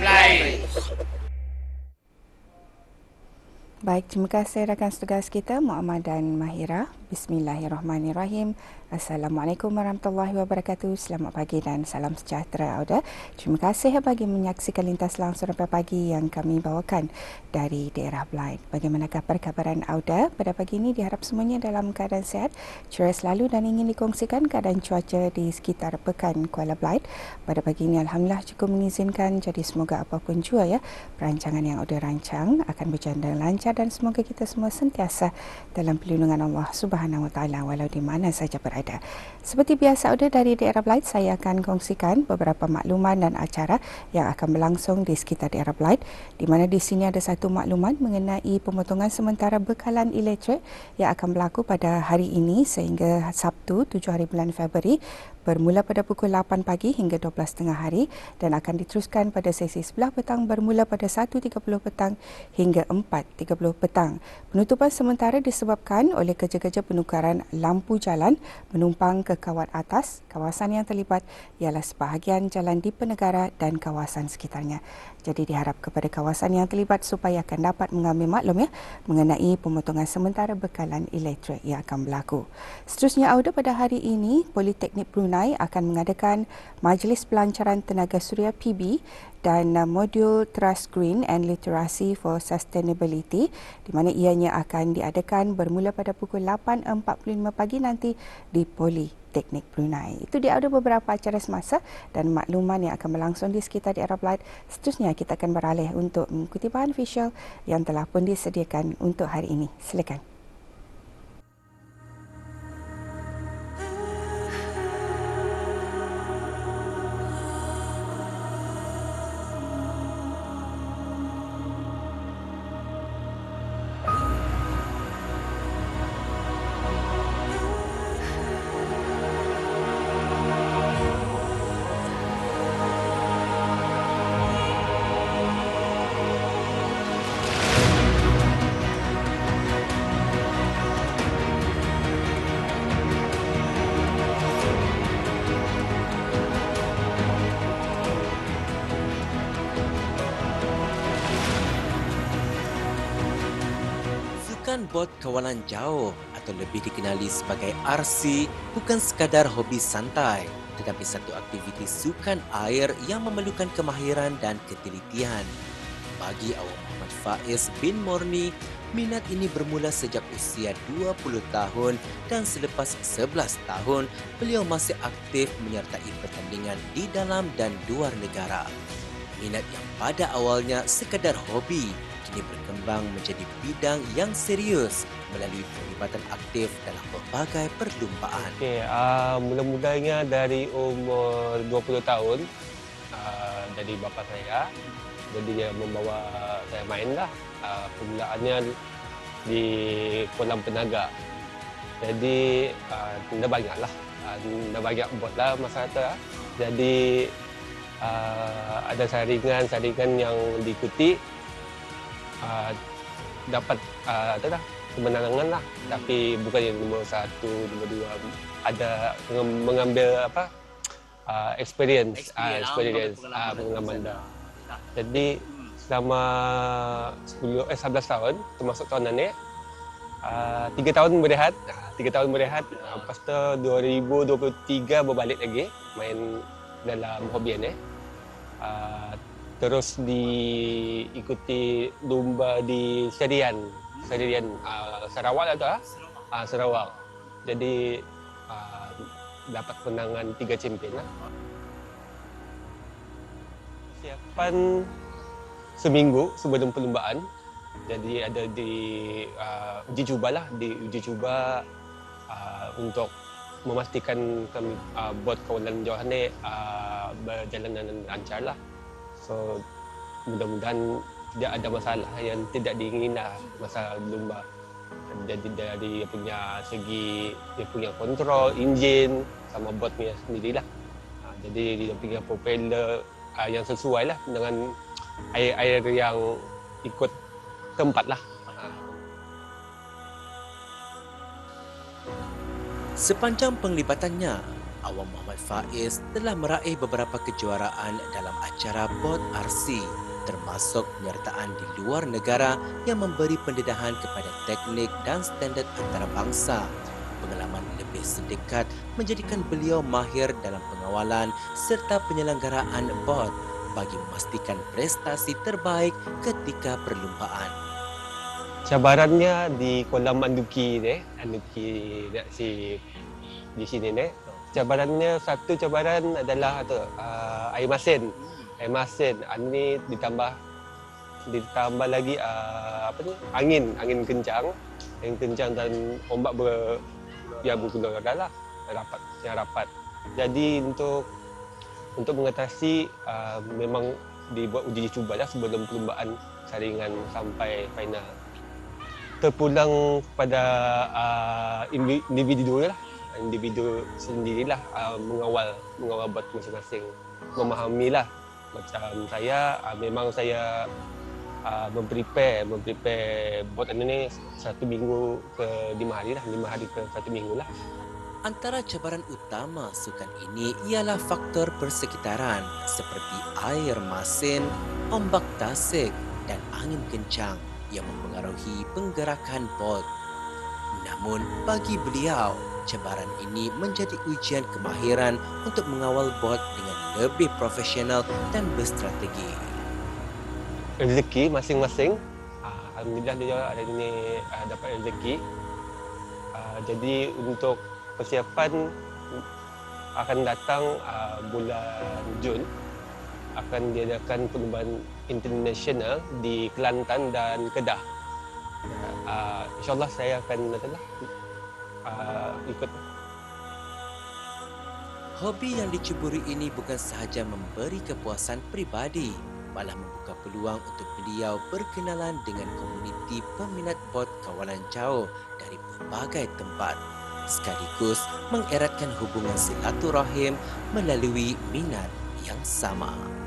Line. Baik, terima kasih rakan tugas kita Muhammad dan Mahira. Bismillahirrahmanirrahim. Assalamualaikum warahmatullahi wabarakatuh. Selamat pagi dan salam sejahtera Auda. Terima kasih bagi menyaksikan lintas langsung sampai pagi yang kami bawakan dari daerah Blight. Bagaimanakah perkabaran Auda pada pagi ini? Diharap semuanya dalam keadaan sehat, ceria selalu dan ingin dikongsikan keadaan cuaca di sekitar pekan Kuala Blight. Pada pagi ini Alhamdulillah cukup mengizinkan jadi semoga apapun jua ya perancangan yang Auda rancang akan berjalan lancar dan semoga kita semua sentiasa dalam perlindungan Allah Subhanahu Wa Taala walau di mana saja berada ada. Seperti biasa ada dari daerah Blight, saya akan kongsikan beberapa makluman dan acara yang akan berlangsung di sekitar daerah Blight di mana di sini ada satu makluman mengenai pemotongan sementara bekalan elektrik yang akan berlaku pada hari ini sehingga Sabtu 7 hari bulan Februari bermula pada pukul 8 pagi hingga 12.30 hari dan akan diteruskan pada sesi sebelah petang bermula pada 1.30 petang hingga 4.30 petang. Penutupan sementara disebabkan oleh kerja-kerja penukaran lampu jalan menumpang ke kawat atas. Kawasan yang terlibat ialah sebahagian jalan di Penegara dan kawasan sekitarnya. Jadi diharap kepada kawasan yang terlibat supaya akan dapat mengambil maklum ya mengenai pemotongan sementara bekalan elektrik yang akan berlaku. Seterusnya Auda pada hari ini Politeknik Brunei akan mengadakan Majlis Pelancaran Tenaga Suria PB dan uh, modul Trust Green and Literacy for Sustainability di mana ianya akan diadakan bermula pada pukul 8.45 pagi nanti di Poli Teknik Brunei. Itu dia ada beberapa acara semasa dan makluman yang akan berlangsung di sekitar daerah Blight. Seterusnya kita akan beralih untuk mengikuti bahan visual yang telah pun disediakan untuk hari ini. Silakan. Sukan bot kawalan jauh atau lebih dikenali sebagai RC bukan sekadar hobi santai tetapi satu aktiviti sukan air yang memerlukan kemahiran dan ketelitian. Bagi awak Muhammad Faiz bin Morni, minat ini bermula sejak usia 20 tahun dan selepas 11 tahun, beliau masih aktif menyertai pertandingan di dalam dan luar negara. Minat yang pada awalnya sekadar hobi kini berkembang menjadi bidang yang serius melalui perlibatan aktif dalam berbagai perlumbaan. Okay, uh, mula-mulanya dari umur 20 tahun uh, dari bapa saya. Jadi dia membawa saya main lah. Uh, permulaannya di kolam penaga. Jadi uh, dah banyak lah. Uh, dah banyak buat lah masa itu. Jadi uh, ada saringan-saringan yang diikuti uh, dapat uh, dah? Kemenangan lah. Tapi bukan yang nombor satu nombor dua. Ada mengambil apa? Uh, experience. Experience, uh, experience. uh, pengalaman dah. jadi selama 10 eh 11 tahun termasuk tahun ini uh, 3 tahun berehat. Uh, 3 tahun berehat. Uh, lepas tu 2023 berbalik lagi main dalam hobi ini uh, terus diikuti lumba di Serian, Serian uh, Sarawak lah tu ah. Uh, Sarawak. Jadi uh, dapat penangan tiga champion lah. Siapan seminggu sebelum perlumbaan. Jadi ada di uh, uji cuba lah, di uji cuba uh, untuk memastikan kami uh, buat kawalan ni uh, berjalan dengan lancar lah. So mudah-mudahan tidak ada masalah yang tidak diingini lah masa lumba. Jadi dari dia punya segi dia punya kontrol enjin sama botnya sendirilah. Ha, jadi dia punya propeller uh, yang sesuai lah dengan air-air yang ikut tempat lah. Sepanjang penglibatannya, Awam Muhammad Faiz telah meraih beberapa kejuaraan dalam acara bot RC termasuk penyertaan di luar negara yang memberi pendedahan kepada teknik dan standard antarabangsa. Pengalaman lebih sedekat menjadikan beliau mahir dalam pengawalan serta penyelenggaraan bot bagi memastikan prestasi terbaik ketika perlumbaan. Cabarannya di kolam Anduki ni, Anduki si di sini ni. Cabarannya satu cabaran adalah tu uh, air masin. Air masin. Ini ditambah ditambah lagi uh, apa ni? Angin. Angin kencang. Angin kencang dan ombak ber yang berkeluar lah. Rapat yang rapat. Jadi untuk untuk mengatasi uh, memang dibuat uji cuba lah sebelum perlumbaan saringan sampai final. Terpulang pada uh, individu lah individu sendirilah uh, mengawal mengawal buat masing-masing memahamilah macam saya uh, memang saya uh, memprepare memprepare bot ini satu minggu ke lima hari lah lima hari ke satu minggu lah Antara cabaran utama sukan ini ialah faktor persekitaran seperti air masin, ombak tasik dan angin kencang yang mempengaruhi penggerakan bot. Namun bagi beliau, cabaran ini menjadi ujian kemahiran untuk mengawal bot dengan lebih profesional dan berstrategi. Rezeki masing-masing, ah, alhamdulillah dia ada ini ah, dapat rezeki. Ah, jadi untuk persiapan akan datang bulan Jun akan diadakan perlombaan international di Kelantan dan Kedah. Uh, InsyaAllah saya akan adalah uh, ikut. Hobi yang dicuburi ini bukan sahaja memberi kepuasan peribadi, malah membuka peluang untuk beliau berkenalan dengan komuniti peminat bot kawalan jauh dari berbagai tempat sekaligus mengeratkan hubungan silaturahim melalui minat yang sama.